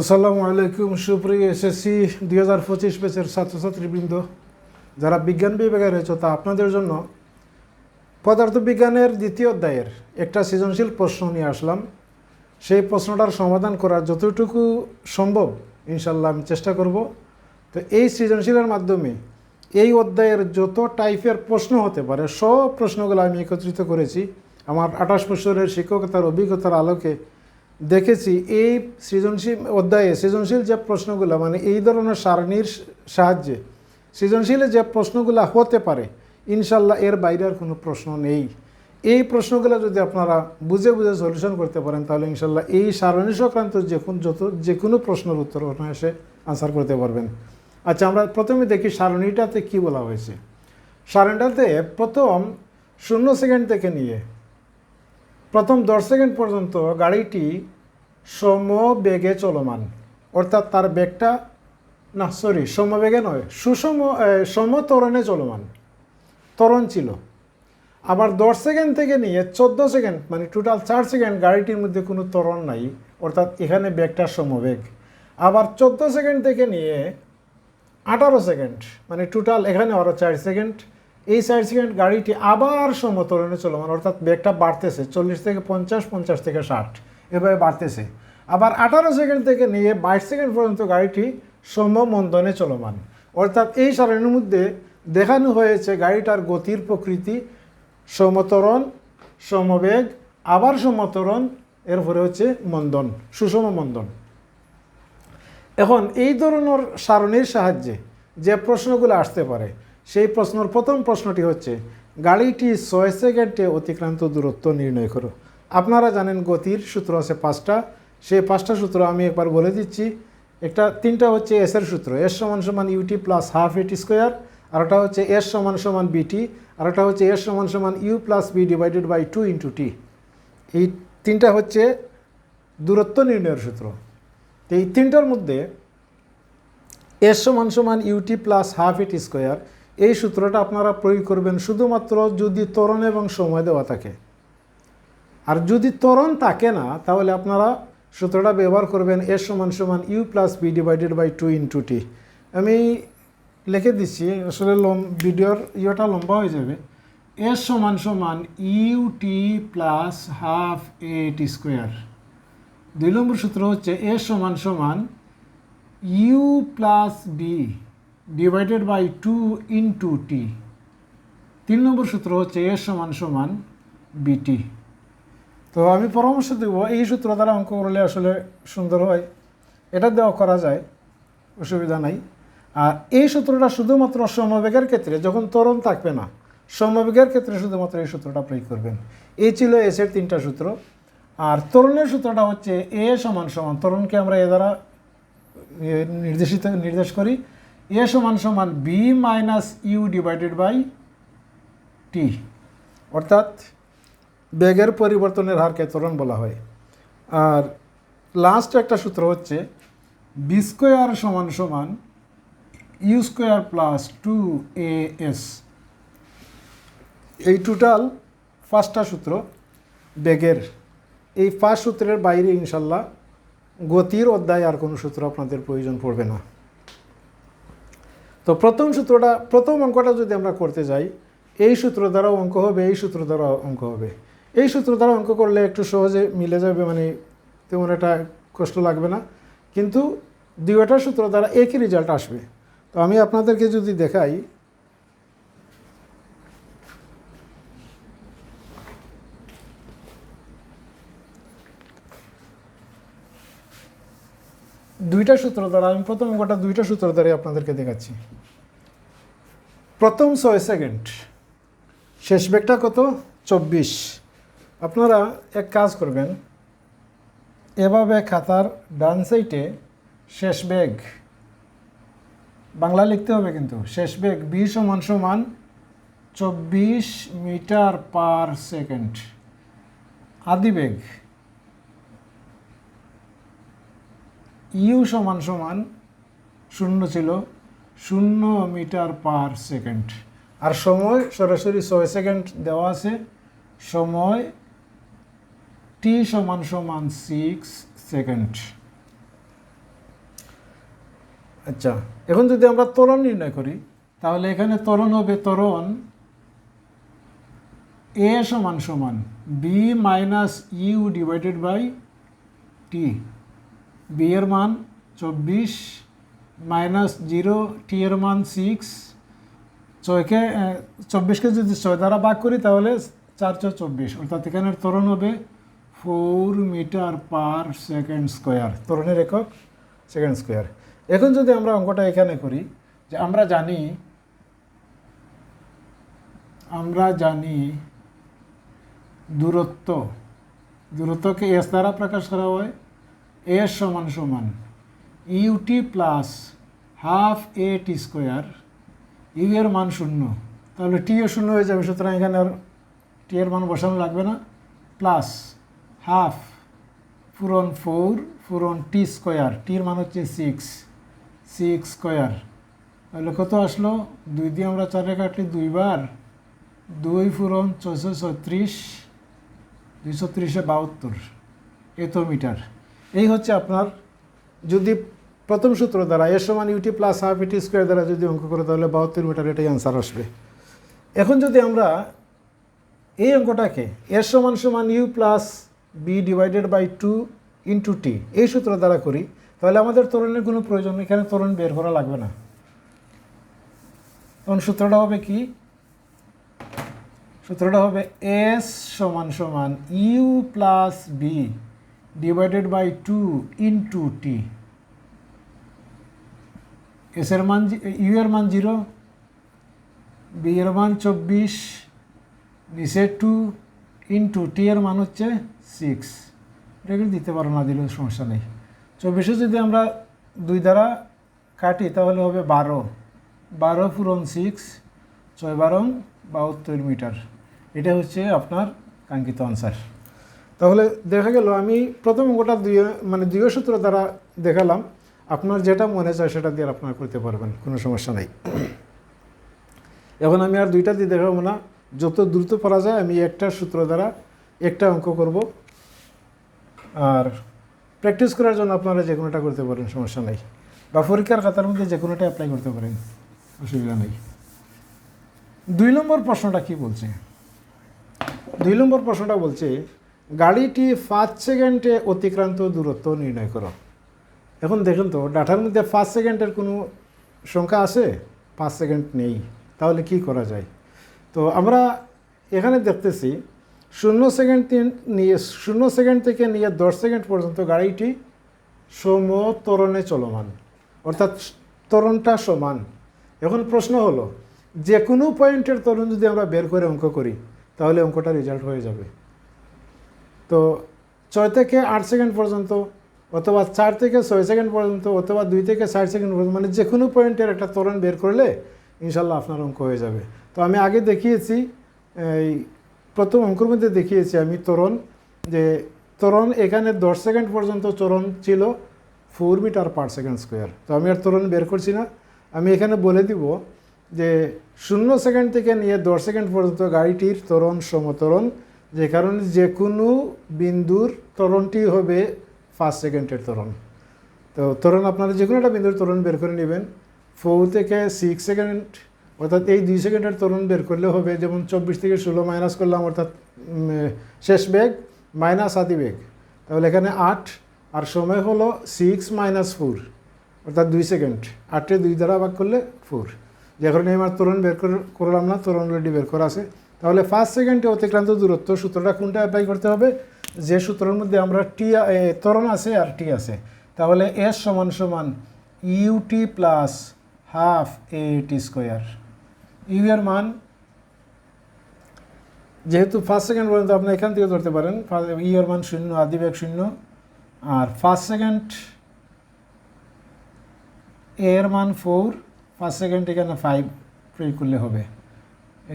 আসসালামু আলাইকুম, সুপ্রিয় এসএসসি দুই হাজার পঁচিশ ব্যাচের ছাত্রছাত্রীবৃন্দ। যারা বিজ্ঞান বিভাগে রয়েছে, তা আপনাদের জন্য পদার্থবিজ্ঞানের দ্বিতীয় অধ্যায়ের একটা সৃজনশীল প্রশ্ন নিয়ে আসলাম। সেই প্রশ্নটার সমাধান করার যতটুকু সম্ভব ইনশাল্লাহ আমি চেষ্টা করব। তো এই সৃজনশীলের মাধ্যমে এই অধ্যায়ের যত টাইপের প্রশ্ন হতে পারে, সব প্রশ্নগুলো আমি একত্রিত করেছি। আমার আঠাশ বছরের শিক্ষকতার অভিজ্ঞতার আলোকে দেখেছি, এই সৃজনশীল অধ্যায়ে সৃজনশীল যে প্রশ্নগুলো মানে এই ধরনের সারণীর সাহায্যে সৃজনশীলে যে প্রশ্নগুলো হতে পারে, ইনশাল্লাহ এর বাইরে আর কোনো প্রশ্ন নেই। এই প্রশ্নগুলো যদি আপনারা বুঝে বুঝে সলিউশন করতে পারেন, তাহলে ইনশাল্লাহ এই সারণী সংক্রান্ত যে কোন যত, যে কোনো প্রশ্নের উত্তর অনায়াসে আনসার করতে পারবেন। আচ্ছা আমরা প্রথমে দেখি সারণীটাতে কি বলা হয়েছে। সারণীটাতে প্রথম শূন্য সেকেন্ড থেকে নিয়ে, প্রথম দশ সেকেন্ড পর্যন্ত গাড়িটি সমবেগে চলমান। অর্থাৎ তার বেগটা, না সরি সমবেগে নয়, সুষম সমতরণে চলমান। ত্বরণ ছিল। আবার দশ সেকেন্ড থেকে নিয়ে চোদ্দ সেকেন্ড মানে টোটাল চার সেকেন্ড গাড়িটির মধ্যে কোনো ত্বরণ নাই, অর্থাৎ এখানে বেগটা সমবেগ। আবার চোদ্দ সেকেন্ড থেকে নিয়ে আঠারো সেকেন্ড মানে টোটাল এখানে আরও চার সেকেন্ড, এই চার সেকেন্ড গাড়িটি আবার সমতরণে চলমান, অর্থাৎ বেগটা বাড়তেছে, চল্লিশ থেকে পঞ্চাশ পঞ্চাশ থেকে ষাট। এভাবে বাড়তেছে। আবার আঠারো সেকেন্ড থেকে নিয়ে বাইশ সেকেন্ড পর্যন্ত গাড়িটি সমমন্দনে চলমান। অর্থাৎ এই সারণীর মধ্যে দেখানো হয়েছে গাড়িটার গতির প্রকৃতি, সমতরণ, সমবেগ, আবার সমতরণ, এরপরে হচ্ছে মন্দন, সুষম মন্দন। এখন এই ধরনের সারণীর সাহায্যে যে প্রশ্নগুলো আসতে পারে, সেই প্রশ্নের প্রথম প্রশ্নটি হচ্ছে, গাড়িটি ছয় সেকেন্ডে অতিক্রান্ত দূরত্ব নির্ণয় করো। আপনারা জানেন গতির সূত্র আছে পাঁচটা। সেই পাঁচটা সূত্র আমি একবার বলে দিচ্ছি। একটা, তিনটা হচ্ছে এস এর সূত্র। এস সমান সমান UT plus half AT square আর একটা হচ্ছে এস সমান সমান বিটি আর একটা হচ্ছে এস সমান সমান U plus V divided by two into T এই তিনটা হচ্ছে দূরত্ব নির্ণয়ের সূত্র। তো এই তিনটার মধ্যে এস সমান সমান UT plus half AT square এই সূত্রটা আপনারা প্রয়োগ করবেন শুধুমাত্র যদি ত্বরণ এবং সময় দেওয়া থাকে। আর যদি ত্বরণ থাকে না, তাহলে আপনারা সূত্রটা ব্যবহার করবেন এস সমান সমান U plus V divided by two into T আমি লিখে দিচ্ছি, আসলে লম, ভিডিওর ইয়েটা লম্বা হয়ে যাবে। এস সমান সমান U T plus half A T square দুই নম্বর সূত্র হচ্ছে এ সমান সমান U plus V divided by two into T তিন নম্বর সূত্র হচ্ছে এ সমান সমান বিটি তো আমি পরামর্শ দেব, এই সূত্র দ্বারা অঙ্ক করলে আসলে সুন্দর হয়। এটা দেওয়া করা যায়, অসুবিধা নাই। আর এই সূত্রটা শুধুমাত্র সমবেগের ক্ষেত্রে, যখন ত্বরণ থাকবে না, সমবেগের ক্ষেত্রে শুধুমাত্র এই সূত্রটা প্রয়োগ করবেন। এই ছিল এসের তিনটা সূত্র। আর তরুণের সূত্রটা হচ্ছে এ সমান সমান তরুণকে আমরা এ দ্বারা নির্দেশিত, নির্দেশ করি। এ সমান সমান V minus U divided by T অর্থাৎ বেগের পরিবর্তনের হারকে ত্বরণ বলা হয়। আর লাস্ট একটা সূত্র হচ্ছে বি স্কোয়ার সমান সমান U square plus two A S এই টোটাল পাঁচটা সূত্র বেগের। এই পাঁচ সূত্রের বাইরে ইনশাল্লাহ গতির অধ্যায় আর কোনো সূত্র আপনাদের প্রয়োজন পড়বে না। তো প্রথম সূত্রটা, প্রথম অঙ্কটা যদি আমরা করতে যাই, এই সূত্র দ্বারাও অঙ্ক হবে, এই সূত্র দ্বারাও অঙ্ক হবে। এই সূত্র দ্বারা অঙ্ক করলে একটু সহজে মিলে যাবে মানে তেমন একটা কষ্ট লাগবে না। কিন্তু দুইটা সূত্র দ্বারা একই রেজাল্ট আসবে। তো আমি আপনাদেরকে যদি দেখাই, দুইটা সূত্র দ্বারা, আমি প্রথম অঙ্কটা দুইটা সূত্র দ্বারাই আপনাদেরকে দেখাচ্ছি। প্রথম ছয় সেকেন্ড শেষ বেগটা কত? চব্বিশ। আপনারা এক কাজ করবেন, এভাবে খাতার ডান সাইডে শেষ বেগ, বাংলা লিখতে হবে কিন্তু, শেষ বেগ বি সমান সমান চব্বিশ মিটার পার সেকেন্ড আদি বেগ। ইউ সমান সমান শূন্য ছিল শূন্য মিটার পার সেকেন্ড। আর সময় সরাসরি ছয় সেকেন্ড দেওয়া আছে, সময় টি সমান সমান সিক্স সেকেন্ড আচ্ছা এখন যদি আমরা ত্বরণ নির্ণয় করি, তাহলে এখানে ত্বরণ হবে ত্বরণ এ সমান সমান V minus U divided by T V এর মান চব্বিশ মাইনাস জিরো টি এর মান সিক্স ছয়কে চব্বিশকে যদি ছয় দ্বারা ভাগ করি, তাহলে চার চব্বিশ। অর্থাৎ এখানে ত্বরণ হবে four metre per second square. ত্বরণের একক সেকেন্ড স্কোয়ার। এখন যদি আমরা অঙ্কটা এখানে করি, যে আমরা জানি আমরা জানি দূরত্ব, দূরত্বকে এস দ্বারা প্রকাশ করা হয় এস সমান সমান UT plus half A T square U এর মান শূন্য। তাহলে টিও শূন্য হয়ে যাবে, সুতরাং এখানে আর টি এর মান বসানো লাগবে না। প্লাস হাফ ফুরন ফোর ফুরন টি স্কোয়ার, টির মান হচ্ছে সিক্স সিক্স স্কোয়ার। তাহলে কত আসলো? দুই দিয়ে আমরা চারে কাটলি দুইবার দুই ফুরন ছশো ছত্রিশ, দুইশো ত্রিশে বাহাত্তর এত মিটার এই হচ্ছে আপনার, যদি প্রথম সূত্র দ্বারা এর সমান UT plus half AT square দ্বারা যদি অঙ্ক করে, তাহলে বাহাত্তর মিটার এটাই অ্যান্সার আসবে। এখন যদি আমরা এই অঙ্কটাকে এর সমান সমান U plus V divided by two into T এই সূত্র দ্বারা করি, তাহলে আমাদের ত্বরণের কোনো প্রয়োজন এখানে ত্বরণ বের করা লাগবে না। তখন সূত্রটা হবে কি? সূত্রটা হবে এস সমান সমান U plus V divided by two into T S এর মান ইউ এর মান জিরো বি এর মান চব্বিশ, নিচে টু ইন্টু টি এর মান হচ্ছে সিক্স এটা কিন্তু দিতে পারো না দিলেও সমস্যা নেই। চব্বিশে যদি আমরা দুই দ্বারা কাটি, তাহলে হবে বারো। বারো পূরণ সিক্স ছয় বারো বাহাত্তর মিটার। এটা হচ্ছে আপনার কাঙ্ক্ষিত আনসার তাহলে দেখা গেল, আমি প্রথম অঙ্কটা দুই মানে দুই সূত্র দ্বারা দেখালাম। আপনার যেটা মনে চায় সেটা দিয়ে আপনার করতে পারবেন, কোনো সমস্যা নেই। এখন আমি আর দুইটা দিয়ে দেখাবো না। যত দ্রুত পারা যায়, আমি একটা সূত্র দ্বারা একটা অঙ্ক করব। আর প্র্যাকটিস করার জন্য আপনারা যে কোনোটা করতে পারেন, সমস্যা নেই। বা পরীক্ষার খাতার মধ্যে যে কোনোটা অ্যাপ্লাই করতে পারেন, অসুবিধা নেই। দুই নম্বর প্রশ্নটা কি বলছে? দুই নম্বর প্রশ্নটা বলছে, গাড়িটি পাঁচ সেকেন্ডে অতিক্রান্ত দূরত্ব নির্ণয় করো। এখন দেখুন তো, ডাটার মধ্যে পাঁচ সেকেন্ডের কোনো সংখ্যা আছে? পাঁচ সেকেন্ড নেই। তাহলে কি করা যায়? তো আমরা এখানে দেখতেছি শূন্য সেকেন্ড নিয়ে, শূন্য সেকেন্ড থেকে নিয়ে দশ সেকেন্ড পর্যন্ত গাড়িটি সম তরণে চলমান। অর্থাৎ ত্বরণটা সমান। এখন প্রশ্ন হলো, যে কোনো পয়েন্টের ত্বরণ যদি আমরা বের করে অঙ্ক করি, তাহলে অঙ্কটা রেজাল্ট হয়ে যাবে। তো ছয় থেকে আট সেকেন্ড পর্যন্ত, অথবা চার থেকে ছয় সেকেন্ড পর্যন্ত, অথবা দুই থেকে চার সেকেন্ড পর্যন্ত মানে যে কোনো পয়েন্টের একটা ত্বরণ বের করলে ইনশাল্লাহ আপনার অঙ্ক হয়ে যাবে। তো আমি আগে দেখিয়েছি, এই প্রথম অঙ্কের মধ্যে দেখিয়েছি আমি তরণ যে তরণ এখানে দশ সেকেন্ড পর্যন্ত ত্বরণ ছিল four metre per second square. তো আমি আর ত্বরণ বের করছি না। আমি এখানে বলে দিব যে শূন্য সেকেন্ড থেকে নিয়ে দশ সেকেন্ড পর্যন্ত গাড়িটির ত্বরণ সমতরণ, যে কারণে যে কোনো বিন্দুর তরণটি হবে ফার্স্ট সেকেন্ডের ত্বরণ। তো ত্বরণ আপনারা যে কোনো একটা বিন্দুর ত্বরণ বের করে নেবেন। ফোর থেকে সিক্স সেকেন্ড অর্থাৎ এই দুই সেকেন্ডের তরুণ বের করলে হবে যেমন চব্বিশ থেকে ষোলো মাইনাস করলাম, অর্থাৎ শেষ বেগ মাইনাস আদি বেগ। তাহলে এখানে আট, আর সময় হলো সিক্স মাইনাস ফোর অর্থাৎ দুই সেকেন্ড। আটে দুই দ্বারা ভাগ করলে ফোর যে কারণে আমার তরুণ বের করে- করলাম না, তরুণ অলরেডি বের করা আছে। তাহলে ফার্স্ট সেকেন্ডে অতিক্রান্ত দূরত্ব সূত্রটা কোনটা অ্যাপ্লাই করতে হবে? যে সূত্রের মধ্যে আমরা টি ত্বরণ আছে আর টি আছে। তাহলে এস সমান সমান UT plus half A T square U এর মান, যেহেতু ফার্স্ট সেকেন্ড পর্যন্ত আপনি এখান থেকে ধরতে পারেন ইউ এর মান শূন্য আদি বেগ শূন্য, আর ফার্স্ট সেকেন্ড এর মান ফোর ফার্স্ট সেকেন্ড এখানে ফাইভ প্রয়োগ করলে হবে।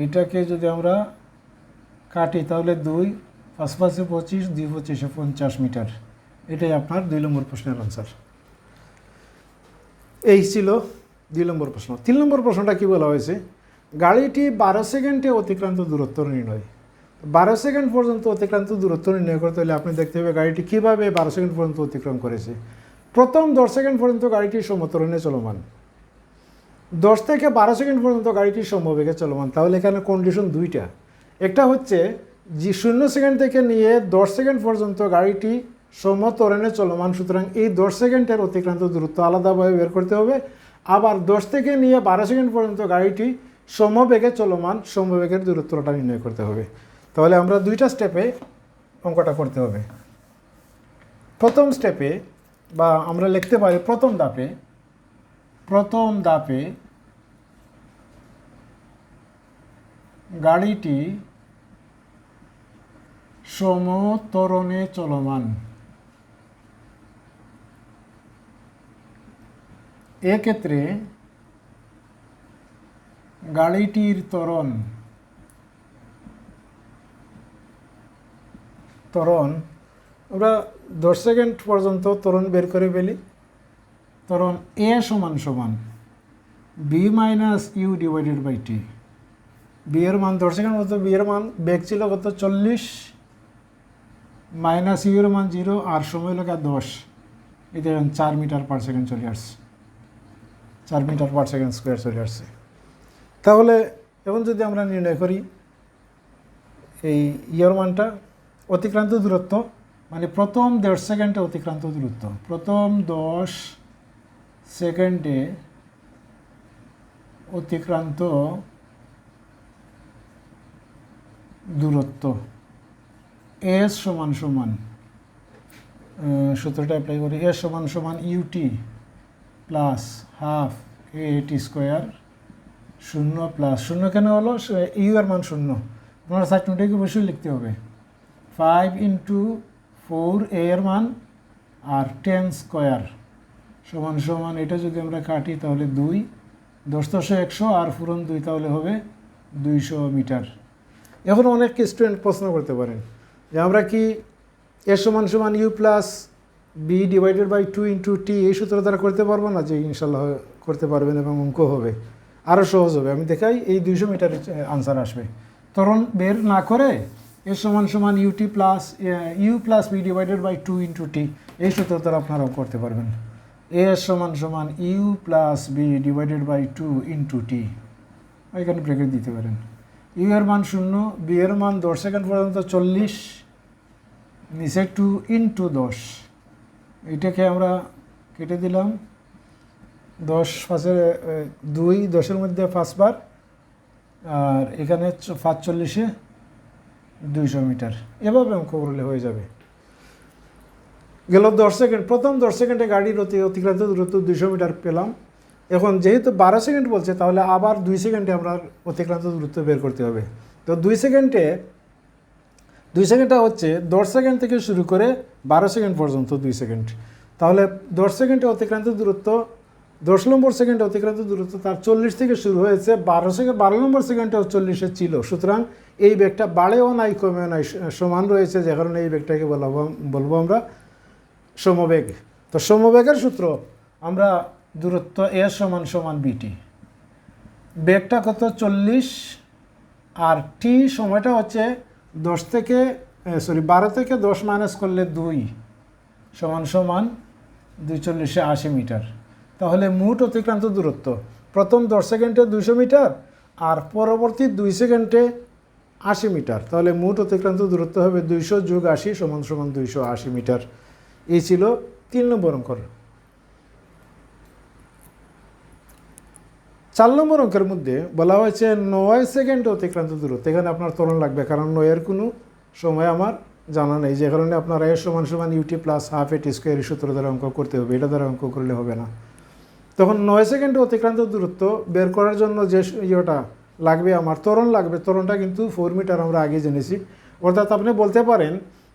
এইটাকে যদি আমরা কাটি, তাহলে দুই, পাঁচ, পাঁচে, পঁচিশ, দুই, পঁচিশে, পঞ্চাশ মিটার। এটাই আপনার দুই নম্বর প্রশ্নের আনসার এই ছিল দুই নম্বর প্রশ্ন। তিন নম্বর প্রশ্নটা কি বলা হয়েছে? গাড়িটি বারো সেকেন্ডে অতিক্রান্ত দূরত্ব নির্ণয়। বারো সেকেন্ড পর্যন্ত অতিক্রান্ত দূরত্ব নির্ণয় করতে হলে আপনি দেখতে হবে গাড়িটি কীভাবে বারো সেকেন্ড পর্যন্ত অতিক্রম করেছে। প্রথম দশ সেকেন্ড পর্যন্ত গাড়িটি সমতরণে চলমান। দশ থেকে বারো সেকেন্ড পর্যন্ত গাড়িটি সমবেগে চলমান। তাহলে এখানে কন্ডিশন দুইটা। একটা হচ্ছে যে শূন্য সেকেন্ড থেকে নিয়ে দশ সেকেন্ড পর্যন্ত গাড়িটি সমতরণে চলমান। সুতরাং এই দশ সেকেন্ডের অতিক্রান্ত দূরত্ব আলাদাভাবে বের করতে হবে। আবার দশ থেকে নিয়ে বারো সেকেন্ড পর্যন্ত গাড়িটি সমবেগে চলমান, সমবেগের দূরত্বটা নির্ণয় করতে হবে। তাহলে আমরা দুইটা স্টেপে অঙ্কটা করতে হবে। প্রথম স্টেপে বা আমরা লিখতে পারি প্রথম ধাপে প্রথম ধাপে গাড়িটি সমতরণে চলমান। এক্ষেত্রে গাড়িটির ত্বরণ। ত্বরণ। আমরা দশ সেকেন্ড পর্যন্ত ত্বরণ বের করে ফেলি। ত্বরণ এ সমান সমান V minus U divided by T. V এর মান দশ সেকেন্ড মতো বি এর মান বেগ ছিল কত? চল্লিশ। মাইনাস ইউ মান জিরো, আর সময় লাগা দশ। এতে চার মিটার পার সেকেন্ড চলে আসছে। চার মিটার পার সেকেন্ড স্কোয়ার চলে আসছে। তাহলে এখন যদি আমরা নির্ণয় করি, এই ইয়ের মানটা অতিক্রান্ত দূরত্ব মানে প্রথম দেড় সেকেন্ডে অতিক্রান্ত দূরত্ব, প্রথম দশ সেকেন্ডে অতিক্রান্ত দূরত্ব এস সমান সমান সূত্রটা অ্যাপ্লাই করি এস সমান সমান UT plus half A T square শূন্য প্লাস শূন্য কেন হলো? ইউ এর মান শূন্য। আপনার সাইটটাকে অবশ্যই লিখতে হবে। ফাইভ ইন্টু ফোর এ এর মান আর টেন স্কোয়ার সমান সমান এটা যদি আমরা কাটি তাহলে দুই। দশ দশো একশো আর ফুরন দুই তাহলে হবে দুইশো মিটার। এখন অনেক স্টুডেন্ট প্রশ্ন করতে পারেন যে আমরা কি এ সমান সমান U plus V divided by two into T এই সূত্র দ্বারা করতে পারব না? যে ইনশাল্লাহ করতে পারবেন এবং অঙ্ক হবে। আরও সহজ হবে। আমি দেখাই, এই দুইশো মিটার আনসার আসবে। তরণ বের না করে এ সমান সমান UT plus U plus V divided by two into T এই সূত্র দ্বারা আপনারা অঙ্ক করতে পারবেন। এ সমান সমান U plus V divided by two into T এখানে ব্রেকেট দিতে পারেন। ইউ এর মান শূন্য বি এর মান দশ সেকেন্ড পর্যন্ত চল্লিশ, নিচে টু ইন্টু দশ। এটাকে আমরা কেটে দিলাম। দশ পাঁচে দুই দশের মধ্যে পাঁচবার, আর এখানে চ- পাঁচ চল্লিশে দুইশো মিটার। এভাবে অঙ্ক করলে হয়ে যাবে। গেল দশ সেকেন্ড, প্রথম দশ সেকেন্ডে গাড়ির অতি অতিক্রান্ত দূরত্ব দুইশো মিটার পেলাম। এখন যেহেতু বারো সেকেন্ড বলছে, তাহলে আবার দুই সেকেন্ডে আমরা অতিক্রান্ত দূরত্ব বের করতে হবে। তো দুই সেকেন্ডে, দুই সেকেন্ডটা হচ্ছে দশ সেকেন্ড থেকে শুরু করে বারো সেকেন্ড পর্যন্ত দুই সেকেন্ড। তাহলে দশ সেকেন্ডে অতিক্রান্ত দূরত্ব দশ নম্বর সেকেন্ডে অতিক্রান্ত দূরত্ব তার চল্লিশ থেকে শুরু হয়েছে, বারো সেকেন্ড বারো নম্বর সেকেন্ডে চল্লিশে ছিল। সুতরাং এই ব্যাগটা বাড়েও নাই কমেও নাই সমান রয়েছে, যে কারণে এই ব্যাগটাকে বলব বলব আমরা সমবেগ। তো সমবেগের সূত্র, আমরা দূরত্ব এ সমান সমান বিটি। বেগটা কত? চল্লিশ। আর টি সময়টা হচ্ছে দশ থেকে সরি বারো থেকে দশ মাইনাস করলে দুই, সমান সমান দুই চল্লিশে আশি মিটার। তাহলে মোট অতিক্রান্ত দূরত্ব। প্রথম দশ সেকেন্ডে দুইশো মিটার আর পরবর্তী দুই সেকেন্ডে আশি মিটার। তাহলে মোট অতিক্রান্ত দূরত্ব হবে দুইশো যোগ আশি সমান সমান দুইশো আশি মিটার। এই ছিল তিন নম্বর অঙ্কর। চার নম্বর অঙ্কের মধ্যে বলা হয়েছে নয় সেকেন্ড অতিক্রান্ত দূরত্ব। এখানে আপনার ত্বরণ লাগবে, কারণ নয়ের কোনো সময় আমার জানা নেই। যে কারণে আপনার এর সমান সমান UT plus half AT square সূত্র দ্বারা অঙ্ক করতে হবে। এটা দ্বারা অঙ্ক করলে হবে না। তখন নয় সেকেন্ডে অতিক্রান্ত দূরত্ব বের করার জন্য যে ইয়েটা লাগবে, আমার ত্বরণ লাগবে, ত্বরণটা কিন্তু ফোর মিটার আমরা আগে জেনেছি। অর্থাৎ আপনি বলতে পারেন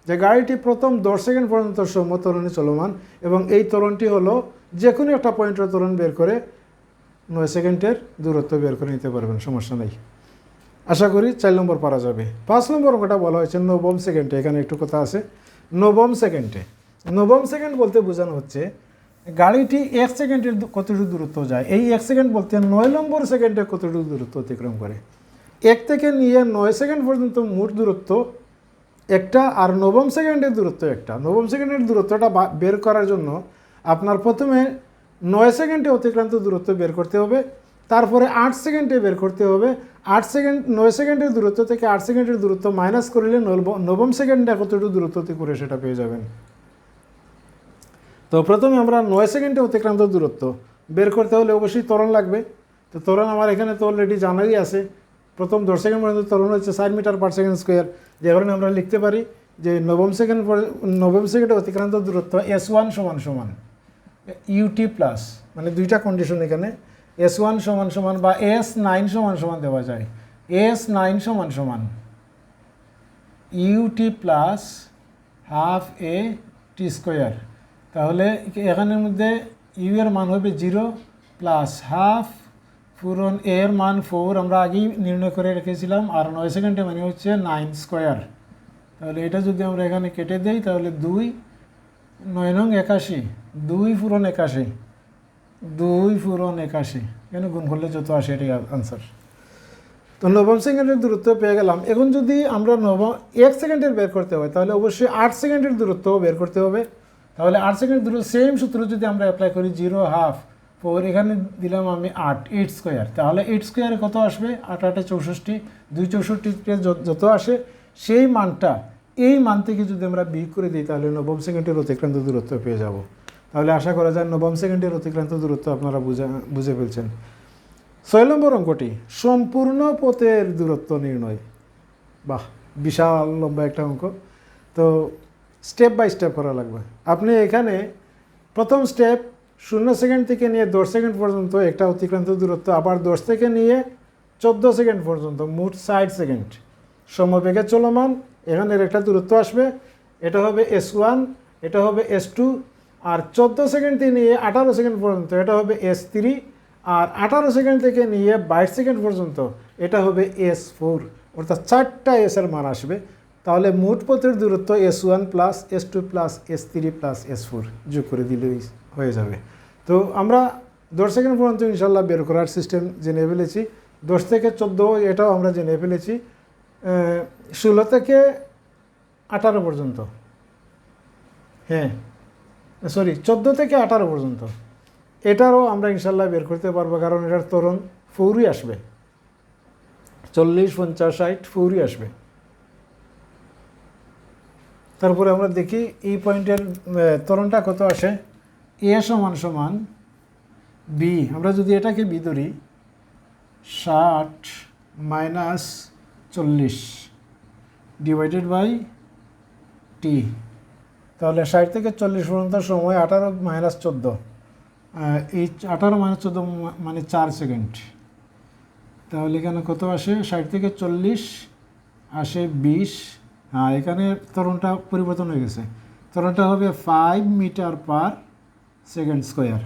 যে গাড়িটি প্রথম দশ সেকেন্ড পর্যন্ত সমতরণে চলমান এবং এই ত্বরণটি হলো যে কোনো একটা পয়েন্টের ত্বরণ বের করে নয় সেকেন্ডের দূরত্ব বের করে নিতে পারবেন, সমস্যা নেই। আশা করি চার নম্বর পারা যাবে। পাঁচ নম্বর অঙ্কটা বলা হয়েছে নবম সেকেন্ডে, এখানে একটু কথা আছে। নবম সেকেন্ডে। নবম সেকেন্ড বলতে বোঝানো হচ্ছে গাড়িটি এক সেকেন্ডের কতটুকু দূরত্ব যায়? এই এক সেকেন্ড বলতে নয় নম্বর সেকেন্ডে কতটুকু দূরত্ব অতিক্রম করে? এক থেকে নিয়ে নয় সেকেন্ড পর্যন্ত মোট দূরত্ব একটা আর নবম সেকেন্ডের দূরত্ব একটা। নবম সেকেন্ডের দূরত্বটা বের করার জন্য আপনার প্রথমে নয় সেকেন্ডে অতিক্রান্ত দূরত্ব বের করতে হবে, তারপরে আট সেকেন্ডে বের করতে হবে। আট সেকেন্ড নয় সেকেন্ডের দূরত্ব থেকে আট সেকেন্ডের দূরত্ব মাইনাস করলে নব- নবম সেকেন্ডে কতটুকু দূরত্ব করে সেটা পেয়ে যাবেন। তো প্রথমে আমরা নয় সেকেন্ডে অতিক্রান্ত দূরত্ব। বের করতে হলে অবশ্যই ত্বরণ লাগবে। তো তরণ আমার এখানে তো অলরেডি জানাই আছে। প্রথম দশ সেকেন্ড পর্যন্ত তরণ হচ্ছে ষাট মিটার পার সেকেন্ড স্কোয়ার যে কারণে আমরা লিখতে পারি যে নবম সেকেন্ড নবম সেকেন্ডে অতিক্রান্ত দূরত্ব এস ওয়ান সমান সমান ইউটি প্লাস মানে দুইটা কন্ডিশন এখানে এস ওয়ান সমান সমান বা এস নাইন সমান সমান দেওয়া যায়। এস নাইন সমান সমান UT plus half A T square তাহলে এখানের মধ্যে ইউ এর মান হবে জিরো প্লাস হাফ পূরণ এ এর মান ফোর আমরা আগেই নির্ণয় করে রেখেছিলাম, আর নয় সেকেন্ডে মানে হচ্ছে নাইন স্কোয়ার তাহলে এটা যদি আমরা এখানে কেটে দেই, তাহলে দুই, নয় নং একাশি, দুই পূরণ একাশি, দুই পূরণ একাশি। কেন গুণ করলে যত আসে এটাই আনসার তো নবম সেকেন্ডের দূরত্ব পেয়ে গেলাম। এখন যদি আমরা নবম, এক সেকেন্ডের বের করতে হয়, তাহলে অবশ্যই আট সেকেন্ডের দূরত্ব বের করতে হবে। তাহলে আট সেকেন্ডের দূরত্ব সেম সূত্র যদি আমরা অ্যাপ্লাই করি জিরো হাফ ফোর এখানে দিলাম আমি আট এইট স্কোয়ার তাহলে এইট স্কোয়ারে কত আসবে? আট, আটে চৌষট্টি। দুই চৌষট্টিতে যত আসে, সেই মানটা, এই মান থেকে যদি আমরা বিয়োগ করে দিই, তাহলে নবম সেকেন্ডের অতিক্রান্ত দূরত্ব পেয়ে যাব। তাহলে আশা করা যায় নবম সেকেন্ডের অতিক্রান্ত দূরত্ব আপনারা বুঝে বুঝে ফেলছেন। ছয় নম্বর অঙ্কটি, সম্পূর্ণ পথের দূরত্ব নির্ণয়। বাহ, বিশাল লম্বা একটা অঙ্ক। তো স্টেপ বাই স্টেপ করা লাগবে। আপনি এখানে প্রথম স্টেপ শূন্য সেকেন্ড থেকে নিয়ে দশ সেকেন্ড পর্যন্ত একটা অতিক্রান্ত দূরত্ব, আবার দশ থেকে নিয়ে চোদ্দ সেকেন্ড পর্যন্ত, মোট ষাট সেকেন্ড। সমবেগে চলমান, এখানের একটা দূরত্ব আসবে, এটা হবে এস ওয়ান এটা হবে এস টু আর চোদ্দ সেকেন্ড থেকে নিয়ে আঠারো সেকেন্ড পর্যন্ত, এটা হবে এস থ্রি আর আঠারো সেকেন্ড থেকে নিয়ে বাইশ সেকেন্ড পর্যন্ত, এটা হবে এস ফোর অর্থাৎ চারটা এসের মান আসবে। তাহলে মোট পথের দূরত্ব S one plus S two plus S three plus S four যোগ করে দিলেই হয়ে যাবে। তো আমরা দশ সেকেন্ড পর্যন্ত ইনশাল্লাহ বের করার সিস্টেম জেনে ফেলেছি। দশ থেকে চোদ্দ এটাও আমরা জেনে ফেলেছি। ষোলো থেকে আঠারো পর্যন্ত। হ্যাঁ সরি চোদ্দ থেকে আঠারো পর্যন্ত। এটারও আমরা ইনশাল্লাহ বের করতে পারব কারণ এটার তরণ ফৌরি আসবে। চল্লিশ, পঞ্চাশ, ষাট ফৌরি আসবে। তারপরে আমরা দেখি এই পয়েন্টের তরণটা কত আসে? এ সমান সমান বি আমরা যদি এটাকে বি ধরি, ষাট মাইনাস চল্লিশ ডিভাইডেড বাই টি তাহলে ষাট থেকে চল্লিশ পর্যন্ত সময় আঠারো মাইনাস চোদ্দ। এই আঠারো মাইনাস চোদ্দ মানে চার সেকেন্ড তাহলে এখানে কত আসে? ষাট থেকে চল্লিশ আসে বিশ হ্যাঁ এখানে তরণটা পরিবর্তন হয়ে গেছে। তরণটা হবে five metre per second square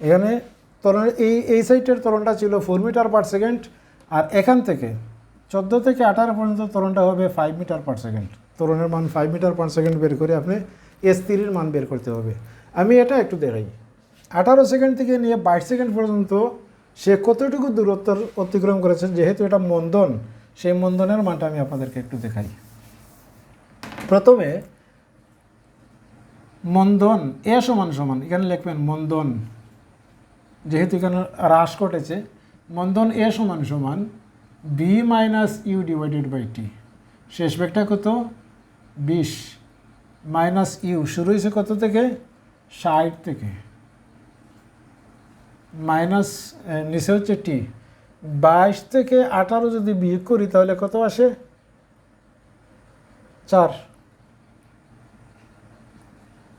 এখানে তরণ এই এই সাইডের তরণটা ছিল ফোর মিটার পার সেকেন্ড আর এখান থেকে চোদ্দ থেকে আঠারো পর্যন্ত তরণটা হবে ফাইভ মিটার পার সেকেন্ড তরণের মান ফাইভ মিটার পার সেকেন্ড বের করে আপনি এস থ্রির মান বের করতে হবে। আমি এটা একটু দেখাই। আঠারো সেকেন্ড থেকে নিয়ে বাইশ সেকেন্ড পর্যন্ত সে কতটুকু দূরত্ব অতিক্রম করেছে, যেহেতু এটা মন্দন, সেই মন্দনের মানটা আমি আপনাদেরকে একটু দেখাই। প্রথমে মন্দন, এ সমান সমান, এখানে লিখবেন মন্দন, যেহেতু এখানে হ্রাস ঘটেছে, মন্দন এ সমান সমান V minus U divided by T শেষ বেগটা কত? বিশ। মাইনাস ইউ শুরু হয়েছে কত থেকে? ষাট থেকে। মাইনাস নিচে হচ্ছে টি বাইশ থেকে আঠারো যদি বিয়োগ করি, তাহলে কত আসে? চার।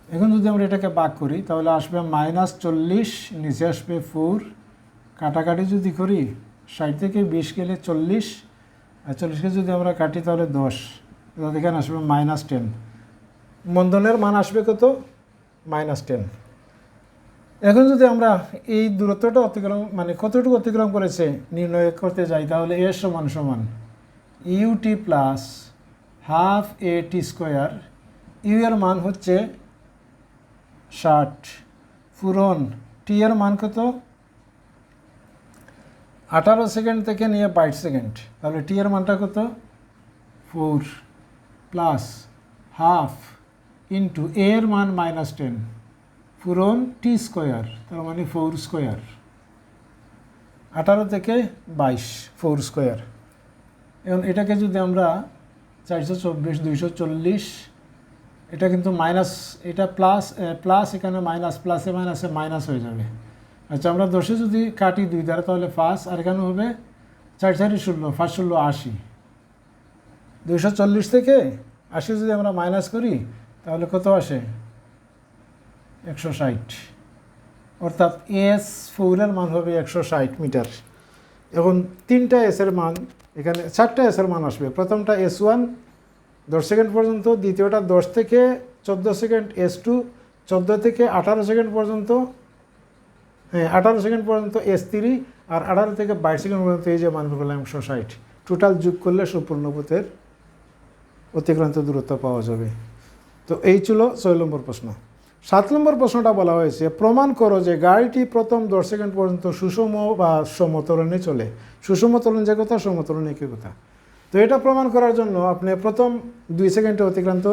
এখন যদি আমরা এটাকে বাক করি, তাহলে আসবে মাইনাস চল্লিশ, নিচে আসবে ফোর কাটাকাটি যদি করি, ষাট থেকে বিশ গেলে চল্লিশ, আর চল্লিশকে যদি আমরা কাটি, তাহলে দশ। তাহলে এখানে আসবে মাইনাস টেন। মন্দনের মান আসবে কত? Minus ten. এখন যদি আমরা এই দূরত্বটা অতিক্রম মানে কতটুকু অতিক্রম করেছে, নির্ণয় করতে যাই, তাহলে এর সমান সমান u t plus half a t square u এর মান হচ্ছে ষাট। পূরণ, টি এর মান কত? আঠারো সেকেন্ড থেকে নিয়ে বাইশ সেকেন্ড। তাহলে টি এর মানটা কত? Four plus half into a এর মান মাইনাস টেন। পূরণ, টি স্কোয়ার, তার মানে ফোর স্কোয়ার। আঠারো থেকে বাইশ, ফোর স্কোয়ার। এবং এটাকে যদি আমরা চারশো চব্বিশ, দুইশো চল্লিশ এটা কিন্তু মাইনাস, এটা প্লাস প্লাস এখানে মাইনাস, প্লাসে মাইনাসে মাইনাস হয়ে যাবে। আচ্ছা আমরা দশে যদি কাটি দুই দ্বারা, তাহলে পাঁচ, আর এখানে হবে চার, চারি ষোলো পাঁচ ষোলো আশি। দুইশো চল্লিশ থেকে আশি যদি আমরা মাইনাস করি, তাহলে কত আসে? একশো ষাট। অর্থাৎ এস ফোরের মান হবে একশো ষাট মিটার। এখন তিনটা এসের মান, এখানে চারটা এসের মান আসবে। প্রথমটা এস ওয়ান দশ সেকেন্ড পর্যন্ত, দ্বিতীয়টা দশ থেকে চোদ্দ সেকেন্ড এস টু চোদ্দ থেকে আঠারো সেকেন্ড পর্যন্ত হ্যাঁ আঠারো সেকেন্ড পর্যন্ত এস থ্রি আর আঠারো থেকে বাইশ সেকেন্ড পর্যন্ত এই যে মানগুলো ষাট। টোটাল যোগ করলে সম্পূর্ণ পথের অতিক্রান্ত দূরত্ব পাওয়া যাবে। তো এই ছিল ছয় নম্বর প্রশ্ন। সাত নম্বর প্রশ্নটা বলা হয়েছে, প্রমাণ করো যে গাড়িটি প্রথম দশ সেকেন্ড পর্যন্ত সুষম বা সমতরণে চলে। সুষম তরণ যে কথা সমতরণ একই কথা। তো এটা প্রমাণ করার জন্য আপনি প্রথম দুই সেকেন্ডে অতিক্রান্ত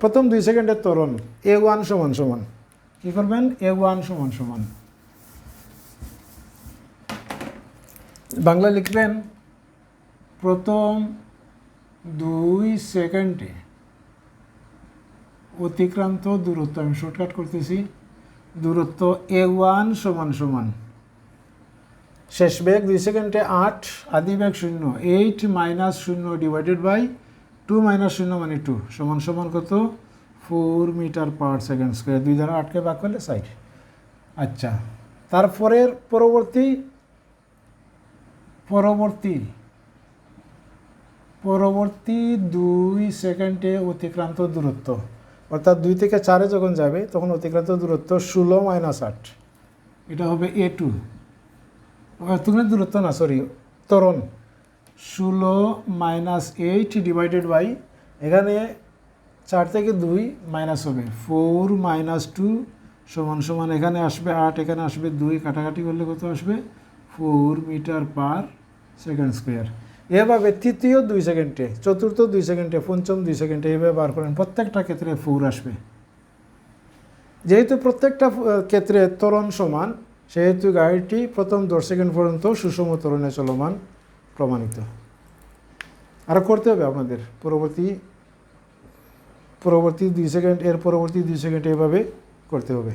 প্রথম দুই সেকেন্ডের ত্বরণ এ ওয়ান সমান সমান। কী করবেন? এ ওয়ান সমান সমান। বাংলা লিখবেন, প্রথম দুই সেকেন্ডে অতিক্রান্ত দূরত্ব, আমি শর্টকাট করতেছি, দূরত্ব এ ওয়ান সমান সমান। শেষ বেগ, দুই সেকেন্ডে আট, আদি বেগ শূন্য এইট মাইনাস শূন্য ডিভাইডেড বাই টু মাইনাস শূন্য মানে টু সমান সমান কত? Four metre per second square দুই দ্বারা আটকে ভাগ করলে সাইড আচ্ছা তারপরের পরবর্তী পরবর্তী পরবর্তী দুই সেকেন্ডে অতিক্রান্ত দূরত্ব, অর্থাৎ দুই থেকে চারে যখন যাবে, তখন অতিক্রান্ত দূরত্ব ষোলো মাইনাস আট। এটা হবে এ টু অতিক্রান্ত দূরত্ব না সরি তরণ ষোলো মাইনাস এইট ডিভাইডেড বাই এখানে চার থেকে দুই মাইনাস হবে। ফোর মাইনাস টু সমান সমান এখানে আসবে আট, এখানে আসবে দুই, কাটাকাটি করলে কত আসবে? Four metre per second square এভাবে তৃতীয় দুই সেকেন্ডে, চতুর্থ দুই সেকেন্ডে, পঞ্চম দুই সেকেন্ডে এভাবে বার করেন, প্রত্যেকটা ক্ষেত্রে ফোর আসবে। যেহেতু প্রত্যেকটা ক্ষেত্রে তরণ সমান সেহেতু গাড়িটি প্রথম দশ সেকেন্ড পর্যন্ত সুষম ত্বরণে চলমান, প্রমাণিত। আরও করতে হবে আপনাদের। পরবর্তী পরবর্তী দুই সেকেন্ড, এর পরবর্তী দুই সেকেন্ড এভাবে করতে হবে।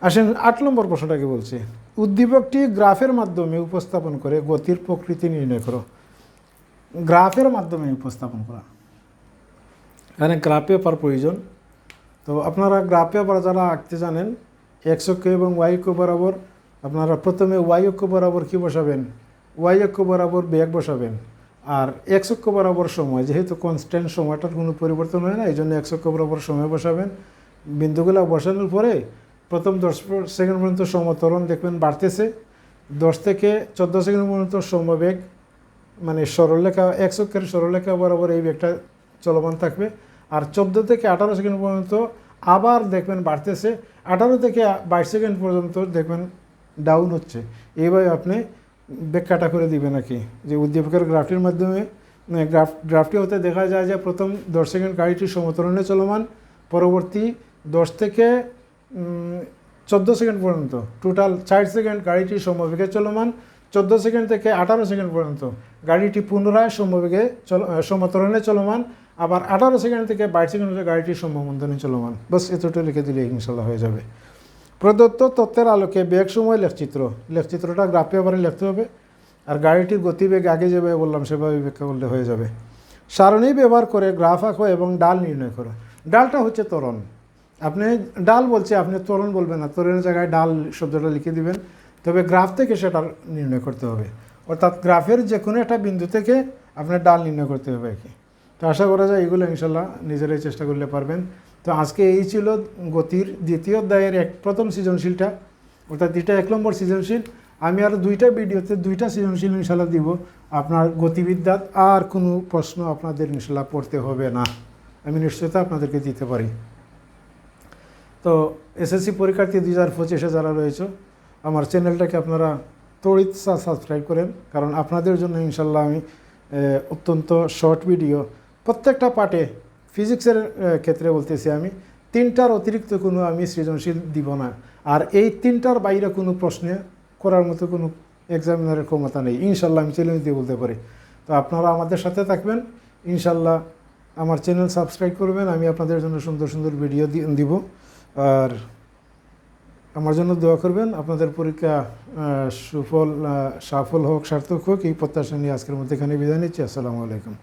আসেন, আট নম্বর প্রশ্নটাকে বলছে। উদ্দীপকটি গ্রাফের মাধ্যমে উপস্থাপন করে গতির প্রকৃতি নির্ণয় করো। গ্রাফের মাধ্যমে উপস্থাপন করা। এখানে গ্রাফ পেপার প্রয়োজন। তো আপনারা গ্রাফ পেপার যারা আঁকতে জানেন এক্স অক্ষ এবং ওয়াই অক্ষ বরাবর আপনারা প্রথমে ওয়াই অক্ষ বরাবর কী বসাবেন? ওয়াই অক্ষ বরাবর ব্যাগ বসাবেন। আর এক্স অক্ষ বরাবর সময়, যেহেতু কনস্ট্যান্ট সময়টার কোনো পরিবর্তন হয় না এই জন্য এক্স অক্ষ বরাবর সময় বসাবেন। বিন্দুগুলো বসানোর পরে প্রথম দশ সেকেন্ড পর্যন্ত সমতরণ দেখবেন বাড়তেছে। দশ থেকে চোদ্দ সেকেন্ড পর্যন্ত সমবেগ মানে সরলরেখা এক অক্ষের সরলরেখা বরাবর এই বেগটা চলমান থাকবে। আর চোদ্দ থেকে আঠারো সেকেন্ড পর্যন্ত আবার দেখবেন বাড়তেছে। আঠারো থেকে বাইশ সেকেন্ড পর্যন্ত দেখবেন ডাউন হচ্ছে। এইভাবে আপনি ব্যাখ্যাটা করে দিবেন আর কি, যে উদ্দীপকের গ্রাফটির মাধ্যমে মানে গ্রাফ, গ্রাফটি হতে দেখা যায় যে প্রথম দশ সেকেন্ড গাড়িটি সমতরণে চলমান, পরবর্তী দশ থেকে চোদ্দ সেকেন্ড পর্যন্ত টোটাল চার সেকেন্ড গাড়িটি সমবেগে চলমান, চোদ্দ সেকেন্ড থেকে আঠারো সেকেন্ড পর্যন্ত গাড়িটি পুনরায় সমবেগে চল সমতরণে চলমান আবার আঠারো সেকেন্ড থেকে বাইশ সেকেন্ড পর্যন্ত গাড়িটি সমবন্ধনে চলমান। বাস এতটা লিখে দিলে ইনশাল্লাহ হয়ে যাবে। প্রদত্ত তত্ত্বের আলোকে বেগ সময় লেখচিত্র। লেখচিত্রটা গ্রাফ পেপারে লিখতে হবে। আর গাড়িটির গতিবেগ আগে যেভাবে বললাম, সেভাবে ব্যাখ্যা করলে হয়ে যাবে। সারণী ব্যবহার করে গ্রাফ আঁকো এবং ডাল নির্ণয় করো। ডালটা হচ্ছে ত্বরণ। আপনি ডাল বলছে, আপনি ত্বরণ বলবেন না। ত্বরণের জায়গায় ডাল শব্দটা লিখে দিবেন। তবে গ্রাফ থেকে সেটা নির্ণয় করতে হবে। অর্থাৎ গ্রাফের যে কোনো একটা বিন্দু থেকে আপনার ডাল নির্ণয় করতে হবে আর কি। তো আশা করা যায় এগুলো ইনশাল্লাহ নিজেরাই চেষ্টা করলে পারবেন। তো আজকে এই ছিল গতির দ্বিতীয় অধ্যায়ের এক, প্রথম সৃজনশীলটা, অর্থাৎ এটা এক নম্বর সৃজনশীল, আমি আরও দুইটা ভিডিওতে দুইটা সৃজনশীল ইনশাল্লাহ দিব। আপনার গতিবিদ্যাত আর কোনো প্রশ্ন আপনাদের ইনশাল্লাহ পড়তে হবে না। আমি নিশ্চয়তা আপনাদেরকে দিতে পারি। তো এসএসসি পরীক্ষার্থী দুই হাজার পঁচিশে যারা রয়েছে, আমার চ্যানেলটাকে আপনারা তড়িৎ সাবস্ক্রাইব করেন, কারণ আপনাদের জন্য ইনশাল্লাহ আমি অত্যন্ত শর্ট ভিডিও প্রত্যেকটা পার্টে ফিজিক্সের ক্ষেত্রে বলতেছি আমি, তিনটার অতিরিক্ত কোনো আমি সৃজনশীল দিব না। আর এই তিনটার বাইরে কোনো প্রশ্নে করার মতো কোনো এক্সামিনারের ক্ষমতা নেই। ইনশাল্লাহ আমি চ্যালেঞ্জ দিয়ে বলতে পারি। তো আপনারা আমাদের সাথে থাকবেন। ইনশাল্লাহ আমার চ্যানেল সাবস্ক্রাইব করবেন। আমি আপনাদের জন্য সুন্দর সুন্দর ভিডিও দিব। আর আমার জন্য দোয়া করবেন। আপনাদের পরীক্ষা সুফল সাফল হোক, সার্থক হোক, এই প্রত্যাশা নিয়ে আজকের মধ্যে এখানে বিদায় নিচ্ছি। আসসালামু আলাইকুম।